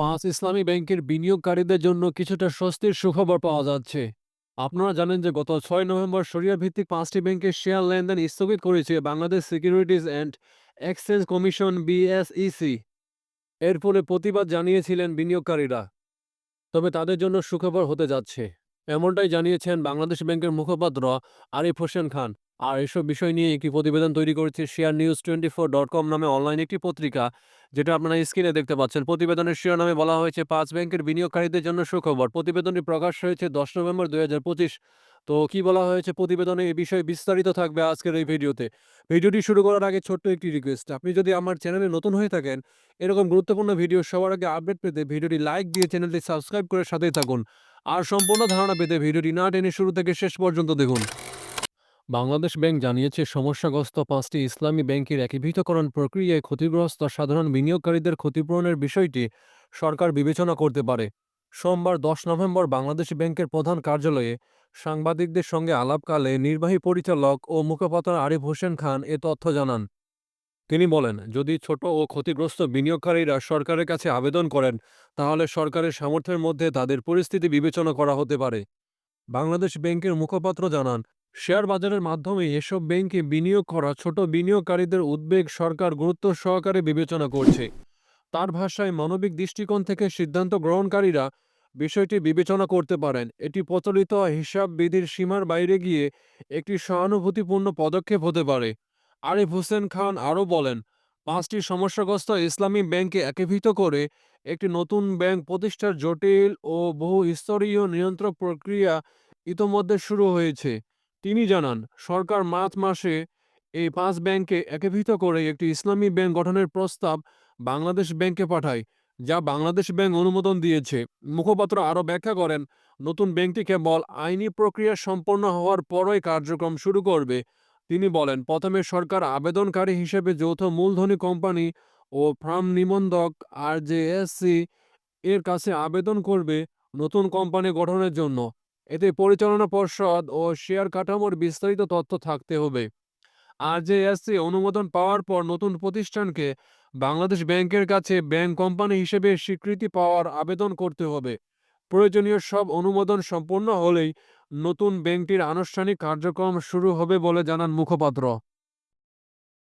পাঁচ ইসলামী ব্যাংকের বিনিয়োগকারীদের জন্য কিছুটা স্বস্তির সুখবর পাওয়া যাচ্ছে। আপনারা জানেন যে গত ছয় নভেম্বর সরিয়া ভিত্তিক পাঁচটি ব্যাংকের শেয়ার লেনদেন স্থগিত করেছে Bangladesh Securities and Exchange Commission BSEC. এর ফলে প্রতিবাদ জানিয়েছিলেন বিনিয়োগকারীরা। তবে তাদের জন্য সুখবর হতে যাচ্ছে। এমনটাই জানিয়েছেন বাংলাদেশ ব্যাংকের মুখপাত্র আরিফ হোসেন খান। আর এসব বিষয় নিয়ে একটি প্রতিবেদন তৈরি করেছে share news twenty four dot com নামে অনলাইন একটি পত্রিকা, যেটা আপনারা স্ক্রিনে দেখতে পাচ্ছেন। প্রতিবেদনের শিরোনামে বলা হয়েছে, পাঁচ ব্যাংকের বিনিয়োগকারীদের জন্য সুখবর। প্রতিবেদনটি প্রকাশ হয়েছে দশ নভেম্বর দুই হাজার পঁচিশ। তো কি বলা হয়েছে প্রতিবেদনে এই বিষয়ে বিস্তারিত থাকবে আজকের এই ভিডিওতে। ভিডিওটি শুরু করার আগে ছোট্ট একটি রিকোয়েস্ট। আপনি যদি আমার চ্যানেলে নতুন হয়ে থাকেন, এরকম গুরুত্বপূর্ণ ভিডিও সবার আগে আপডেট পেতে ভিডিওটি লাইক দিয়ে চ্যানেলটি সাবস্ক্রাইব করে সাথেই থাকুন। আর সম্পূর্ণ ধারণা পেতে ভিডিওটি না টেনে শুরু থেকে শেষ পর্যন্ত দেখুন। বাংলাদেশ ব্যাংক জানিয়েছে, সমস্যাগ্রস্ত পাঁচটি ইসলামী ব্যাংকের একীভূতকরণ প্রক্রিয়ায় ক্ষতিগ্রস্ত সাধারণ বিনিয়োগকারীদের ক্ষতিপূরণের বিষয়টি সরকার বিবেচনা করতে পারে। সোমবার দশ নভেম্বর বাংলাদেশ ব্যাংকের প্রধান কার্যালয়ে সাংবাদিকদের সঙ্গে আলাপকালে নির্বাহী পরিচালক ও মুখপাত্র আরিফ হোসেন খান এ তথ্য জানান। তিনি বলেন, যদি ছোট ও ক্ষতিগ্রস্ত বিনিয়োগকারীরা সরকারের কাছে আবেদন করেন, তাহলে সরকারের সামর্থ্যের মধ্যে তাদের পরিস্থিতি বিবেচনা করা হতে পারে। বাংলাদেশ ব্যাংকের মুখপাত্র জানান শেয়ার বাজারের মাধ্যমে এসব ব্যাংকে বিনিয়োগ করা ছোট বিনিয়োগকারীদের উদ্বেগ সরকার গুরুত্ব সহকারে বিবেচনা করছে। তার ভাষায় মানবিক দৃষ্টিকোণ থেকে সিদ্ধান্ত গ্রহণকারীরা বিষয়টি বিবেচনা করতে পারেন। এটি প্রচলিত হিসাব বিধির সীমার বাইরে গিয়ে একটি সহানুভূতিপূর্ণ পদক্ষেপ হতে পারে। আরিফ হোসেন খান আরও বলেন, পাঁচটি সমস্যাগ্রস্ত ইসলামী ব্যাংকে একীভূত করে একটি নতুন ব্যাংক প্রতিষ্ঠার জটিল ও বহু স্তরীয় নিয়ন্ত্রক প্রক্রিয়া ইতোমধ্যে শুরু হয়েছে। তিনি জানান, সরকার মার্চ মাসে এই পাঁচ ব্যাংকে একীভূত করে একটি ইসলামী ব্যাংক গঠনের প্রস্তাব বাংলাদেশ ব্যাংকে পাঠায়, যা বাংলাদেশ ব্যাংক অনুমোদন দিয়েছে। মুখপাত্র আরও ব্যাখ্যা করেন, নতুন ব্যাংকটি কেবল আইনি প্রক্রিয়া সম্পন্ন হওয়ার পরই কার্যক্রম শুরু করবে। তিনি বলেন, প্রথমে সরকার আবেদনকারী হিসেবে যৌথ মূলধনী কোম্পানি ও ফার্ম নিবন্ধক আর এর কাছে আবেদন করবে নতুন কোম্পানি গঠনের জন্য। এতে পরিচালনা পর্ষদ ও শেয়ার কাঠামোর বিস্তারিত তথ্য থাকতে হবে। আর যে আরজেএসসি অনুমোদন পাওয়ার পর নতুন প্রতিষ্ঠানকে বাংলাদেশ ব্যাংকের কাছে ব্যাংক কোম্পানি হিসেবে স্বীকৃতি পাওয়ার আবেদন করতে হবে। প্রয়োজনীয় সব অনুমোদন সম্পন্ন হলেই নতুন ব্যাংকটির আনুষ্ঠানিক কার্যক্রম শুরু হবে বলে জানান মুখপাত্র।